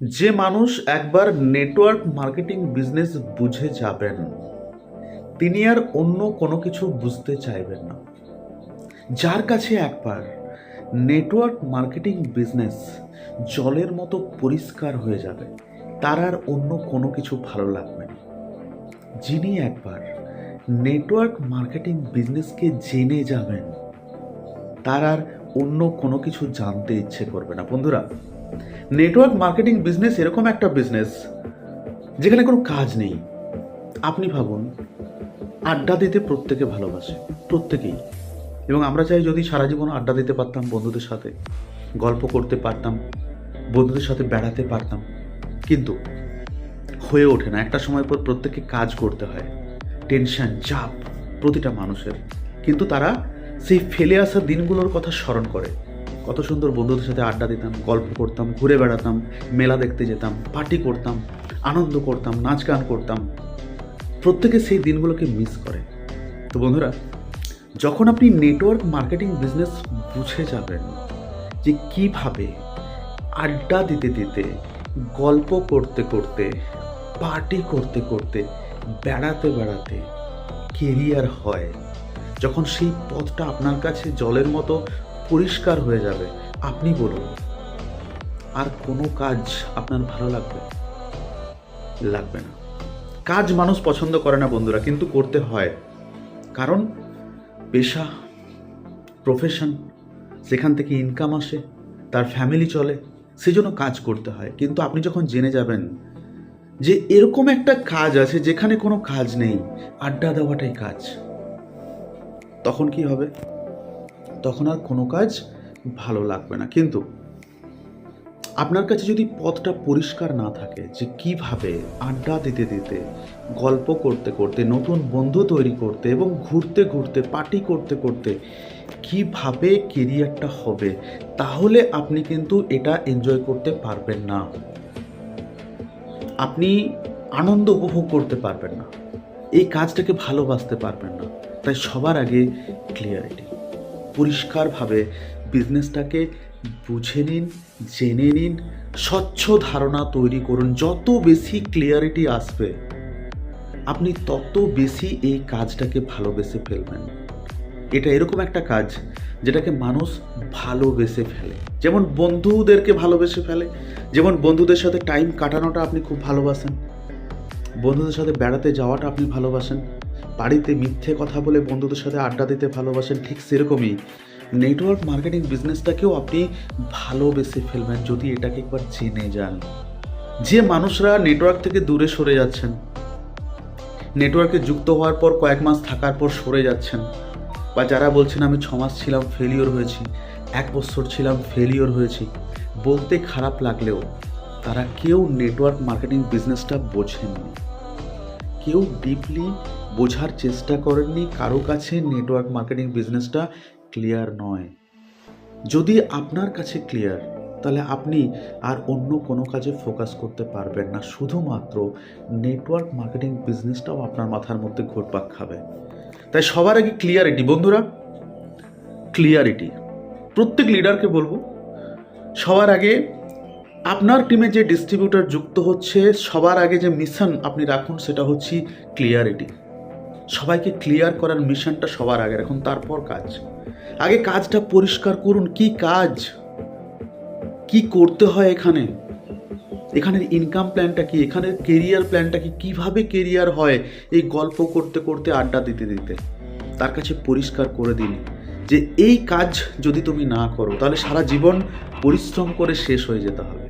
যে মানুষ একবার নেটওয়ার্ক মার্কেটিং বিজনেস বুঝে যাবেন, তিনি আর অন্য কোনো কিছু বুঝতে চাইবেন না। যার কাছে একবার নেটওয়ার্ক মার্কেটিং বিজনেস জলের মতো পরিষ্কার হয়ে যাবে, তার আর অন্য কোনো কিছু ভালো লাগবে না। যিনি একবার নেটওয়ার্ক মার্কেটিং বিজনেসকে জেনে যাবেন, তার আর অন্য কোনো কিছু জানতে ইচ্ছে করবে না। বন্ধুরা নেটওয়ার্ক মার্কেটিং বিজনেস এরকম একটা বিজনেস যেখানে কোনো কাজ নেই। আপনি ভাবুন, আড্ডা দিতে প্রত্যেকে ভালোবাসে, প্রত্যেকেই। এবং আমরা চাই যদি সারা জীবন আড্ডা দিতে পারতাম বন্ধুদের সাথে, গল্প করতে পারতাম, বন্ধুদের সাথে বেড়াতে পারতাম। কিন্তু হয়ে ওঠে না। একটা সময় পর প্রত্যেককে কাজ করতে হয়। টেনশন চাপ প্রতিটা মানুষের। কিন্তু তারা সেই ফেলে আসা দিনগুলোর কথা স্মরণ করে। কত সুন্দর বন্ধুদের সাথে আড্ডা দিতাম, গল্প করতাম, ঘুরে বেড়াতাম, মেলা দেখতে যেতাম পার্টি করতাম, আনন্দ করতাম, নাচ গান করতাম। প্রত্যেকে সেই দিনগুলোকে মিস করে। তো বন্ধুরা, যখন আপনি নেটওয়ার্ক মার্কেটিং বিজনেস বুঝে যাবেন যে কীভাবে আড্ডা দিতে দিতে, গল্প করতে করতে পার্টি করতে করতে, বেড়াতে বেড়াতে কেরিয়ার হয়, যখন সেই পথটা আপনার কাছে জলের মতো পরিষ্কার হয়ে যাবে। আপনি বলুন, আর কোনো কাজ আপনার ভালো লাগবে? লাগবে না। কাজ মানুষ পছন্দ করে না বন্ধুরা, কিন্তু করতে হয়। কারণ পেশা প্রফেশন সেখান থেকে ইনকাম আসে, তার ফ্যামিলি চলে, সেজন্য কাজ করতে হয়। কিন্তু আপনি যখন জেনে যাবেন যে এরকম একটা কাজ আছে যেখানে কোনো কাজ নেই, আড্ডা দেওয়াটাই কাজ। তখন কি হবে? তখন আর কোনো কাজ ভালো লাগবে না। কিন্তু আপনার কাছে যদি পথটা পরিষ্কার না থাকে যে কীভাবে আড্ডা দিতে দিতে, গল্প করতে করতে, নতুন বন্ধু তৈরি করতে এবং ঘুরতে ঘুরতে, পার্টি করতে করতে কীভাবে কেরিয়ারটা হবে, তাহলে আপনি কিন্তু এটা এনজয় করতে পারবেন না। আপনি আনন্দ উপভোগ করতে পারবেন না। এই কাজটাকে ভালোবাসতে পারবেন না। তাই সবার আগে ক্লিয়ারিটি পরিষ্কারভাবে বিজনেসটাকে বুঝে নিন, জেনে নিন, স্বচ্ছ ধারণা তৈরি করুন। যত বেশি ক্লিয়ারিটি আসবে, আপনি তত বেশি এই কাজটাকে ভালোবেসে ফেলবেন। এটা এরকম একটা কাজ যেটাকে মানুষ ভালোবেসে ফেলে। যেমন বন্ধুদেরকে ভালোবেসে ফেলে, যেমন বন্ধুদের সাথে টাইম কাটানোটা আপনি খুব ভালোবাসেন, বন্ধুদের সাথে বেড়াতে যাওয়াটা আপনি ভালোবাসেন বাড়িতে মিথ্যে কথা বলে বন্ধুদের সাথে আড্ডা দিতে ভালোবাসেন ঠিক সেরকমই। নেটওয়ার্ক মার্কেটিং বিজনেসটাকেও আপনি ভালোবেসে ফেলবেন যদি এটাকে একবার জেনে যান। যে মানুষরা নেটওয়ার্ক থেকে দূরে সরে যাচ্ছেন নেটওয়ার্কে যুক্ত হওয়ার পর কয়েক মাস থাকার পর সরে যাচ্ছেন, বা যারা বলছেন, আমি ছ মাস ছিলাম ফেলিওর হয়েছি, এক বছর ছিলাম ফেলিওর হয়েছি। বলতে খারাপ লাগলেও তারা কেউ নেটওয়ার্ক মার্কেটিং বিজনেসটা বোঝেননি। কেউ ডিপলি বোঝার চেষ্টা করেননি, কারও কাছে নেটওয়ার্ক মার্কেটিং বিজনেসটা ক্লিয়ার নয়। যদি আপনার কাছে ক্লিয়ার তাহলে আপনি আর অন্য কোনো কাজে ফোকাস করতে পারবেন না। শুধুমাত্র নেটওয়ার্ক মার্কেটিং বিজনেসটাও আপনার মাথার মধ্যে ঘোরপাক খাবে। তাই সবার আগে ক্লিয়ারিটি বন্ধুরা ক্লিয়ারিটি প্রত্যেক লিডারকে বলব, সবার আগে আপনার টিমে যে ডিস্ট্রিবিউটার যুক্ত হচ্ছে, সবার আগে যে মিশন আপনি রাখুন সেটা হচ্ছে ক্লিয়ারিটি সবাইকে ক্লিয়ার করার মিশনটা সবার আগে রাখুন, তারপর কাজ। আগে কাজটা পরিষ্কার করুন, কি কাজ? কি করতে হয় এখানে? এখানের ইনকাম প্ল্যানটা কি? এখানের কেরিয়ার প্ল্যানটা কি? কীভাবে কেরিয়ার হয়? এই গল্প করতে করতে, আড্ডা দিতে দিতে। তার কাছে পরিষ্কার করে দিন যে, এই কাজ যদি তুমি না করো, তাহলে সারা জীবন পরিশ্রম করে শেষ হয়ে যেতে হবে।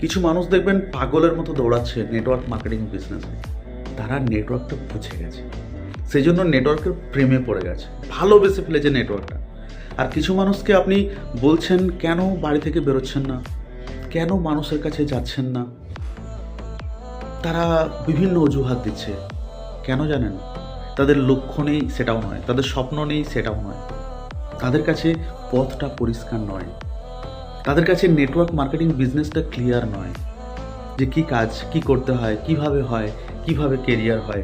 কিছু মানুষ দেখবেন পাগলের মতো দৌড়াচ্ছে নেটওয়ার্ক মার্কেটিং বিজনেসে তারা নেটওয়ার্কটা বুঝে গেছে। সেই জন্য নেটওয়ার্কের প্রেমে পড়ে গেছে। ভালোবেসে ফেলেছে নেটওয়ার্কটা আর কিছু মানুষকে আপনি বলছেন, কেন বাড়ি থেকে বেরোচ্ছেন না? কেন মানুষের কাছে যাচ্ছেন না? তারা বিভিন্ন অজুহাত দিচ্ছে। কেন জানেন? তাদের লক্ষ্য নেই, সেটাও নয়। তাদের স্বপ্ন নেই, সেটাও নয়। তাদের কাছে পথটা পরিষ্কার নয়। তাদের কাছে নেটওয়ার্ক মার্কেটিং বিজনেসটা ক্লিয়ার নয় যে কি কাজ, কি করতে হয়, কীভাবে হয়, কীভাবে কেরিয়ার হয়,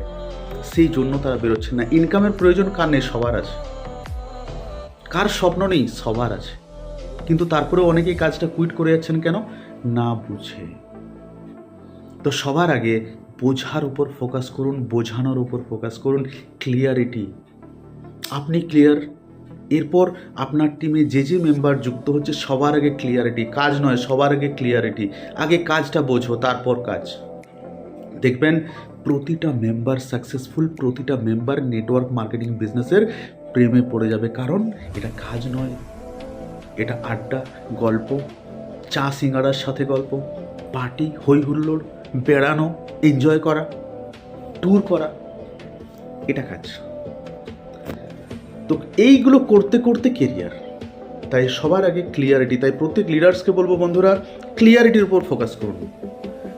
সেই জন্য তারা বেরোচ্ছে না। ইনকামের প্রয়োজন কার নেই সবার আছে। কার স্বপ্ন নেই? সবার আছে। কিন্তু তারপরেও অনেকেই কাজটা কুইট করে যাচ্ছেন কেন? না বুঝে। তো সবার আগে বোঝার উপর ফোকাস করুন, বোঝানোর উপর ফোকাস করুন ক্লিয়ারিটি আপনি ক্লিয়ার এরপর আপনার টিমে যে যে মেম্বার যুক্ত হচ্ছে, সবার আগে ক্লিয়ারিটি কাজ নয়, সবার আগে ক্লিয়ারিটি আগে কাজটা বোঝো, তারপর কাজ। দেখবেন, প্রতিটা মেম্বার সাকসেসফুল প্রতিটা মেম্বার নেটওয়ার্ক মার্কেটিং বিজনেসের প্রেমে পড়ে যাবে। কারণ, এটা কাজ নয়, এটা আড্ডা, গল্প, চা সিঙ্গারার সাথে গল্প, পার্টি হই হুল্লোড়, বেড়ানো এনজয় করা ট্যুর করা, এটা কাজ। তো এইগুলো করতে করতে কেরিয়ার তাই সবার আগে ক্লিয়ারিটি তাই প্রত্যেক লিডার্সকে বলব বন্ধুরা ক্লিয়ারিটির উপর ফোকাস করুন।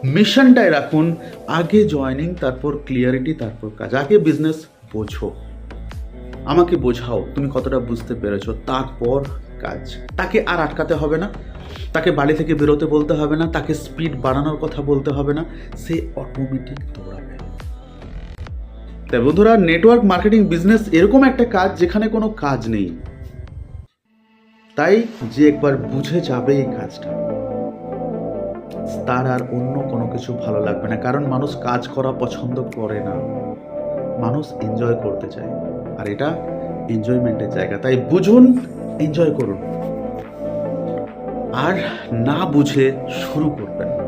মিশনটায় রাখুন, আগে জয়নিং তারপর ক্লিয়ারিটি তারপর কাজ। আগে বিজনেস বোঝো। আমাকে বোঝাও, তুমি কতটা বুঝতে পেরেছ, তারপর কাজ। তাকে আর আটকাতে হবে না। তাকে বাড়ি থেকে বেরোতে বলতে হবে না। তাকে স্পিড বাড়ানোর কথা বলতে হবে না। সে অটোমেটিক দৌড়াবে। তাই বন্ধুরা নেটওয়ার্ক মার্কেটিং বিজনেস এরকম একটা কাজ যেখানে কোনো কাজ নেই। তাই যে একবার বুঝে যাবে এই কাজটা, তার আর অন্য কোনো কিছু ভালো লাগবে না। কারণ মানুষ কাজ করা পছন্দ করে না। মানুষ এনজয় করতে চায়। আর এটা এনজয়মেন্টের জায়গা। তাই বুঝুন এনজয় করুন। আর না বুঝে শুরু করবেন